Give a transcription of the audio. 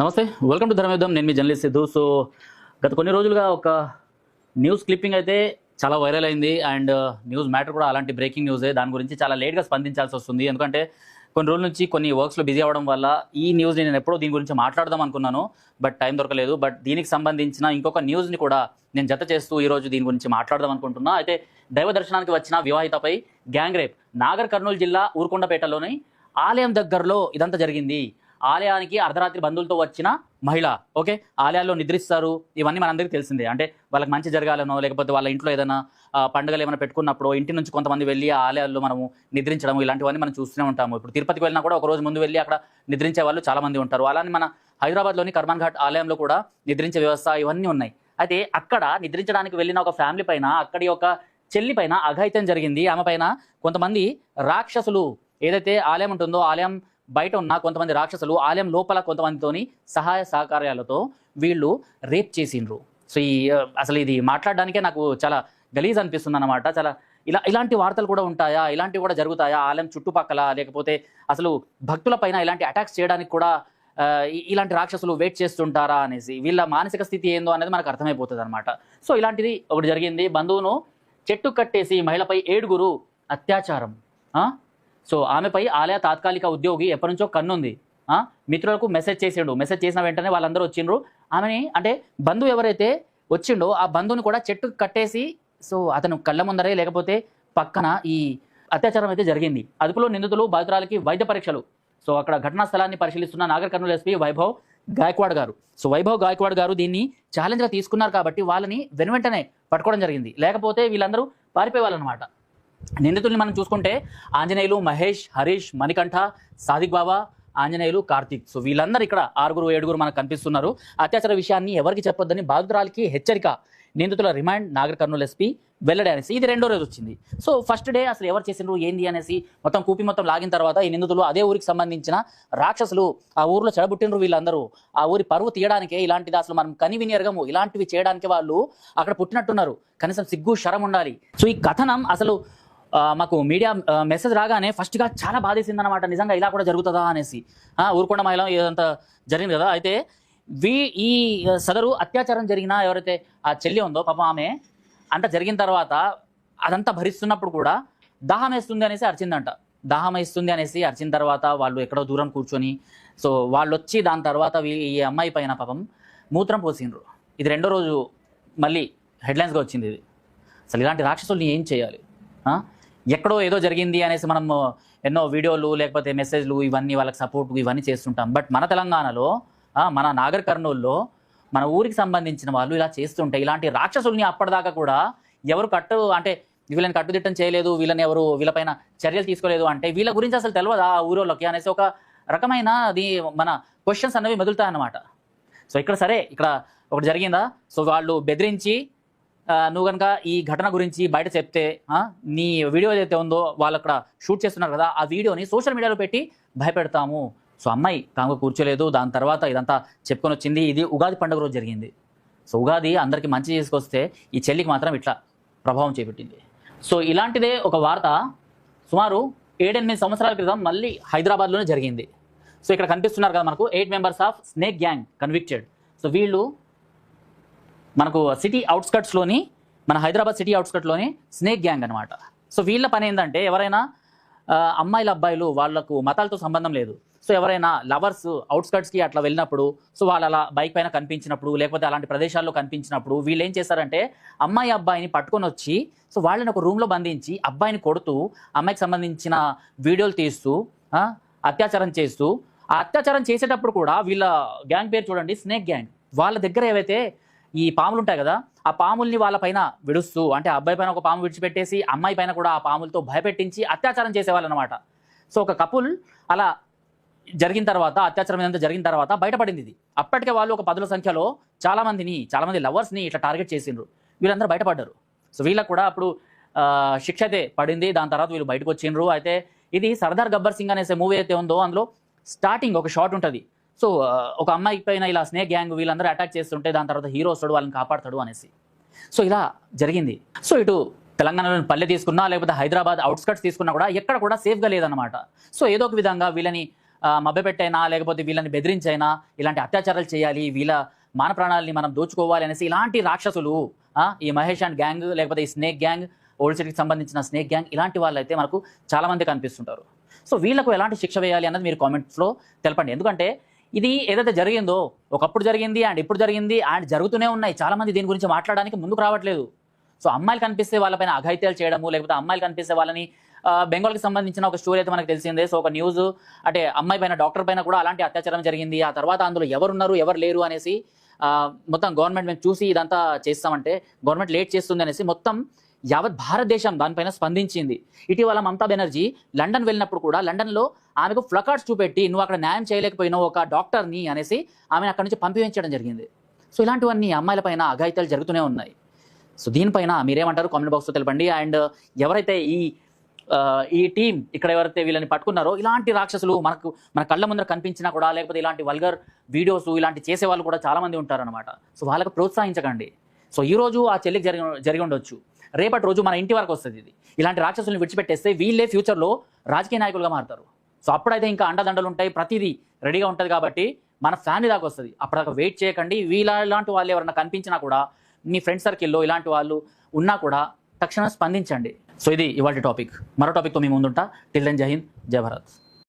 నమస్తే welcome to ధర్మయుద్ధం. నేను మీ journalist Siddhu. So గత కొన్ని రోజులుగా ఒక న్యూస్ క్లిప్పింగ్ అయితే చాలా వైరల్ అయింది. అండ్ uh, న్యూస్ మ్యాటర్ కూడా అలాంటి బ్రేకింగ్ న్యూసే దాని గురించి చాలా లేట్గా స్పందించాల్సి వస్తుంది. ఎందుకంటే కొన్ని రోజుల నుంచి కొన్ని వర్క్స్లో బిజీ అవ్వడం వల్ల ఈ న్యూస్ నేను ఎప్పుడో దీని గురించి మాట్లాడదాం అనుకున్నాను. బట్ టైం దొరకలేదు. బట్ దీనికి సంబంధించిన ఇంకొక న్యూస్ని కూడా నేను జత చేస్తూ ఈరోజు దీని గురించి మాట్లాడదాం అనుకుంటున్నా. అయితే దైవ దర్శనానికి వచ్చిన వివాహితపై గ్యాంగ్ రేప్ నాగర్ కర్నూలు జిల్లా ఊరుకొండపేటలోని ఆలయం దగ్గరలో ఇదంతా జరిగింది. ఆలయానికి అర్ధరాత్రి బంధువులతో వచ్చిన మహిళ ఓకే? ఆలయాల్లో నిద్రిస్తారు. ఇవన్నీ మనందరికీ తెలిసిందే. అంటే వాళ్ళకి మంచి జరగాలనో లేకపోతే వాళ్ళ ఇంట్లో ఏదైనా పండుగలు ఏమైనా పెట్టుకున్నప్పుడు ఇంటి నుంచి కొంతమంది వెళ్ళి ఆలయాల్లో మనము నిద్రించడం ఇలాంటివన్నీ మనం చూస్తూనే ఉంటాము. ఇప్పుడు తిరుపతికి వెళ్ళినా కూడా ఒక రోజు ముందు వెళ్ళి అక్కడ నిద్రించే వాళ్ళు చాలామంది ఉంటారు. అలానే మన హైదరాబాద్లోని కర్మాన్ ఘాట్ ఆలయంలో కూడా నిద్రించే వ్యవస్థ ఇవన్నీ ఉన్నాయి. అయితే అక్కడ నిద్రించడానికి వెళ్ళిన ఒక ఫ్యామిలీ పైన అక్కడి ఒక చెల్లి పైన అఘాయిత్యం జరిగింది. ఆమె పైన కొంతమంది రాక్షసులు ఏదైతే ఆలయం ఉంటుందో ఆలయం బయట ఉన్న కొంతమంది రాక్షసులు ఆలయం లోపల కొంతమందితోని సహాయ సహకార్యాలతో వీళ్ళు రేప్ చేసిండ్రు. సో ఈ అసలు ఇది మాట్లాడడానికే నాకు చాలా గలీజ్ అనిపిస్తుంది అనమాట చాలా ఇలా ఇలాంటి వార్తలు కూడా ఉంటాయా? ఇలాంటివి కూడా జరుగుతాయా? ఆలయం చుట్టుపక్కల లేకపోతే అసలు భక్తుల పైన ఇలాంటి అటాక్స్ చేయడానికి కూడా ఇలాంటి రాక్షసులు వెయిట్ చేస్తుంటారా అనేసి వీళ్ళ మానసిక స్థితి ఏందో అనేది మనకు అర్థమైపోతుంది అనమాట సో ఇలాంటిది ఒకటి జరిగింది. బంధువును చెట్టు కట్టేసి మహిళపై ఏడుగురు అత్యాచారం. సో ఆమెపై ఆలయ తాత్కాలిక ఉద్యోగి ఎప్పటి నుంచో కన్నుంది. మిత్రులకు మెసేజ్ చేసిండు. మెసేజ్ చేసిన వెంటనే వాళ్ళందరూ వచ్చిండ్రు. ఆమెని అంటే బంధువు ఎవరైతే వచ్చిండో ఆ బంధువుని కూడా చెట్టు కట్టేసి సో అతను కళ్ళ ముందరే లేకపోతే పక్కన ఈ అత్యాచారం అయితే జరిగింది. అదుపులో నిందితులు బాధితురాలకి వైద్య పరీక్షలు. సో అక్కడ ఘటనా స్థలాన్ని పరిశీలిస్తున్న నాగర్ కర్నూలు ఎస్పీ వైభవ్ గాయక్వాడ్ గారు. సో వైభవ్ గాయక్వాడ్ గారు దీన్ని ఛాలెంజ్గా తీసుకున్నారు కాబట్టి వాళ్ళని వెనువెంటనే పట్టుకోవడం జరిగింది. లేకపోతే వీళ్ళందరూ పారిపోయేవాళ్ళనమాట. నిందితుల్ని మనం చూసుకుంటే ఆంజనేయులు మహేష్ హరీష్ మణికంఠ సాదిక్ బాబా ఆంజనేయులు కార్తీక్. సో వీళ్ళందరూ ఇక్కడ ఆరుగురు ఏడుగురు మనకు కనిపిస్తున్నారు. అత్యాచార విషయాన్ని ఎవరికి చెప్పొద్దని బాధితురాలకి హెచ్చరిక నిందితుల రిమాండ్ నాగర్ కర్నూలు ఎస్పీ వెల్లడి అనేసి. ఇది రెండో రోజు వచ్చింది. సో ఫస్ట్ డే అసలు ఎవరు చేసిండ్రు ఏంది అనేసి మొత్తం కూపి మొత్తం లాగిన తర్వాత ఈ నిందితులు అదే ఊరికి సంబంధించిన రాక్షసులు ఆ ఊర్లో చెడబుట్టినరు వీళ్ళందరూ. ఆ ఊరి పరువు తీయడానికే ఇలాంటిది అసలు మనం కనివిని ఎరగము ఇలాంటివి చేయడానికి వాళ్ళు అక్కడ పుట్టినట్టున్నారు. కనీసం సిగ్గు శరం ఉండాలి. సో ఈ కథనం అసలు మాకు మీడియా మెసేజ్ రాగానే ఫస్ట్గా చాలా బాధేసింది అనమాట నిజంగా ఇలా కూడా జరుగుతుందా అనేసి. ఆ, ఊరుకొండ మహిళ ఇదంతా జరిగింది కదా. అయితే వీ ఈ సదరు అత్యాచారం జరిగినా ఎవరైతే ఆ చెల్లి ఉందో పాపం ఆమె అంత జరిగిన తర్వాత అదంతా భరిస్తున్నప్పుడు కూడా దాహం వేస్తుంది అనేసి అరిచిందంట. దాహం వేస్తుంది అనేసి అరిచిన తర్వాత వాళ్ళు ఎక్కడో దూరం కూర్చొని సో వాళ్ళు వచ్చి దాని తర్వాత ఈ అమ్మాయి పైన పాపం మూత్రం పోసిండ్రు. ఇది రెండో రోజు మళ్ళీ హెడ్లైన్స్గా వచ్చింది ఇది. అసలు ఇలాంటి రాక్షసుల్ని ఏం చేయాలి? ఎక్కడో ఏదో జరిగింది అనేసి మనం ఎన్నో వీడియోలు లేకపోతే మెసేజ్లు ఇవన్నీ వాళ్ళకి సపోర్ట్ ఇవన్నీ చేస్తుంటాం. బట్ మన తెలంగాణలో మన నాగర్ కర్నూల్లో మన ఊరికి సంబంధించిన వాళ్ళు ఇలా చేస్తుంటే ఇలాంటి రాక్షసుల్ని అప్పటిదాకా కూడా ఎవరు కట్టు అంటే వీళ్ళని కట్టుదిట్టం చేయలేదు వీళ్ళని ఎవరు వీళ్ళపైన చర్యలు తీసుకోలేదు అంటే వీళ్ళ గురించి అసలు తెలియదా ఆ ఊరోళ్ళకి అనేసి ఒక రకమైన అది మన క్వశ్చన్స్ అనేవి మెదులుతాయన్నమాట. సో ఇక్కడ సరే ఇక్కడ ఒకటి జరిగిందా? సో వాళ్ళు బెదిరించి నువ్వు కనుక ఈ ఘటన గురించి బయట చెప్తే నీ వీడియో ఏదైతే ఉందో వాళ్ళు అక్కడ షూట్ చేస్తున్నారు కదా ఆ వీడియోని సోషల్ మీడియాలో పెట్టి భయపెడతాము. సో అమ్మాయి తాము కూర్చోలేదు దాని తర్వాత ఇదంతా చెప్పుకొని వచ్చింది. ఇది ఉగాది పండుగ రోజు జరిగింది. సో ఉగాది అందరికీ మంచి చేసుకొస్తే ఈ చెల్లికి మాత్రం ఇట్లా ప్రభావం చేపట్టింది. సో ఇలాంటిదే ఒక వార్త. సుమారు ఏడెనిమిది సంవత్సరాల క్రితం మళ్ళీ హైదరాబాద్లోనే జరిగింది. సో ఇక్కడ కనిపిస్తున్నారు కదా మనకు eight members of snake gang convicted. So వీళ్ళు మనకు సిటీ అవుట్స్కట్స్లోని మన హైదరాబాద్ సిటీ అవుట్స్కట్లోని స్నేక్ గ్యాంగ్ అనమాట సో వీళ్ళ పని ఏంటంటే ఎవరైనా అమ్మాయిల అబ్బాయిలు వాళ్ళకు మతాలతో సంబంధం లేదు. సో ఎవరైనా లవర్స్ అవుట్స్కట్స్కి అట్లా వెళ్ళినప్పుడు సో వాళ్ళు అలా బైక్ పైన కనిపించినప్పుడు లేకపోతే అలాంటి ప్రదేశాల్లో కనిపించినప్పుడు వీళ్ళు ఏం చేస్తారంటే అమ్మాయి అబ్బాయిని పట్టుకొని వచ్చి సో వాళ్ళని ఒక రూమ్లో బంధించి అబ్బాయిని కొడుతూ అమ్మాయికి సంబంధించిన వీడియోలు తీస్తూ అత్యాచారం చేస్తూ ఆ అత్యాచారం చేసేటప్పుడు కూడా వీళ్ళ గ్యాంగ్ పేరు చూడండి స్నేక్ గ్యాంగ్ వాళ్ళ దగ్గర ఏవైతే ఈ పాములు ఉంటాయి కదా ఆ పాముల్ని వాళ్ళ పైన విడుస్తూ అంటే అబ్బాయి పైన ఒక పాము విడిచిపెట్టేసి అమ్మాయి పైన కూడా ఆ పాములతో భయపెట్టించి అత్యాచారం చేసేవాళ్ళు అనమాట సో ఒక కపుల్ అలా జరిగిన తర్వాత అత్యాచారం ఏదంతా జరిగిన తర్వాత బయటపడింది ఇది. అప్పటికే వాళ్ళు ఒక పదుల సంఖ్యలో చాలామందిని చాలామంది లవర్స్ని ఇట్లా టార్గెట్ చేసిండ్రు. వీళ్ళందరూ బయటపడ్డారు. సో వీళ్ళకు కూడా అప్పుడు శిక్ష అయితే పడింది. దాని తర్వాత వీళ్ళు బయటకు వచ్చిండ్రు. అయితే ఇది సర్దార్ గబ్బర్ సింగ్ అనేసే మూవీ అయితే ఉందో అందులో స్టార్టింగ్ ఒక షాట్ ఉంటుంది. సో ఒక అమ్మాయి పైన ఇలా స్నేక్ గ్యాంగ్ వీళ్ళందరూ అటాక్ చేస్తుంటే దాని తర్వాత హీరో వస్తాడు వాళ్ళని కాపాడతాడు అనేసి. సో ఇలా జరిగింది. సో ఇటు తెలంగాణలోని పల్లె తీసుకున్నా లేకపోతే హైదరాబాద్ అవుట్స్కట్స్ తీసుకున్నా కూడా ఎక్కడ కూడా సేఫ్గా లేదనమాట సో ఏదో ఒక విధంగా వీళ్ళని మభ్యపెట్టైనా లేకపోతే వీళ్ళని బెదిరించైనా ఇలాంటి అత్యాచారాలు చేయాలి వీళ్ళ మాన ప్రాణాలని మనం దోచుకోవాలి అనేసి ఇలాంటి రాక్షసులు ఆ, ఈ మహేష్ అండ్ గ్యాంగ్ లేకపోతే ఈ స్నేక్ గ్యాంగ్ ఓల్డ్ సిటీకి సంబంధించిన స్నేక్ గ్యాంగ్ ఇలాంటి వాళ్ళు అయితే మనకు చాలా మంది కనిపిస్తుంటారు. సో వీళ్ళకు ఎలాంటి శిక్ష వేయాలి అన్నది మీరు కామెంట్స్లో తెలపండి. ఎందుకంటే ఇది ఏదైతే జరిగిందో ఒకప్పుడు జరిగింది అండ్ ఇప్పుడు జరిగింది అండ్ జరుగుతూనే ఉన్నాయి. చాలామంది దీని గురించి మాట్లాడడానికి ముందుకు రావట్లేదు. సో అమ్మాయిలు కనిపిస్తే వాళ్ళపైన అఘాయిత్యాలు చేయడము లేకపోతే అమ్మాయిలు కనిపిస్తే వాళ్ళని బెంగాల్కి సంబంధించిన ఒక స్టోరీ అయితే మనకు తెలిసిందే. సో ఒక న్యూస్ అంటే అమ్మాయి పైన డాక్టర్ పైన కూడా అలాంటి అత్యాచారం జరిగింది. ఆ తర్వాత అందులో ఎవరున్నారు ఎవరు లేరు అనేసి మొత్తం గవర్నమెంట్ మేము చూసి ఇదంతా చేస్తామంటే గవర్నమెంట్ లేట్ చేస్తుంది అనేసి మొత్తం యావత్ భారతదేశం దానిపైన స్పందించింది. ఇటీవల మమతా బెనర్జీ లండన్ వెళ్ళినప్పుడు కూడా లండన్లో ఆమెకు ఫ్లకార్డ్స్ చూపెట్టి నువ్వు అక్కడ న్యాయం చేయలేకపోయినావు ఒక డాక్టర్ని అనేసి ఆమెను అక్కడి నుంచి పంపించడం జరిగింది. సో ఇలాంటివన్నీ అమ్మాయిలపైన అఘాయితాలు జరుగుతూనే ఉన్నాయి. సో దీనిపైన మీరేమంటారు? కామెంట్ బాక్స్లో తెలపండి. అండ్ ఎవరైతే ఈ ఈ టీం ఇక్కడ ఎవరైతే వీళ్ళని పట్టుకున్నారో ఇలాంటి రాక్షసులు మనకు మన కళ్ళ ముందర కనిపించినా కూడా లేకపోతే ఇలాంటి వల్గర్ వీడియోస్ ఇలాంటి చేసే వాళ్ళు కూడా చాలామంది ఉంటారనమాట సో వాళ్ళకు ప్రోత్సహించకండి. సో ఈ రోజు ఆ చెల్లికి జరిగి జరిగి ఉండొచ్చు. రేపటి రోజు మన ఇంటి వరకు వస్తుంది ఇది. ఇలాంటి రాక్షసుల్ని విడిచిపెట్టేస్తే వీళ్ళే ఫ్యూచర్లో రాజకీయ నాయకులుగా మారుతారు. సో అప్పుడైతే ఇంకా అండదండలు ఉంటాయి ప్రతిదీ రెడీగా ఉంటుంది కాబట్టి మన ఫ్యామిలీ దాకా వస్తుంది. అప్పటిదాకా వెయిట్ చేయకండి. వీళ్ళ ఇలాంటి వాళ్ళు ఎవరైనా కనిపించినా కూడా మీ ఫ్రెండ్ సర్కిల్లో ఇలాంటి వాళ్ళు ఉన్నా కూడా తక్షణం స్పందించండి. సో ఇది ఇవాళ టాపిక్ మరో టాపిక్తో మీ ముందుంటా. టిల్ దెన్ జై హింద్ జై భారత్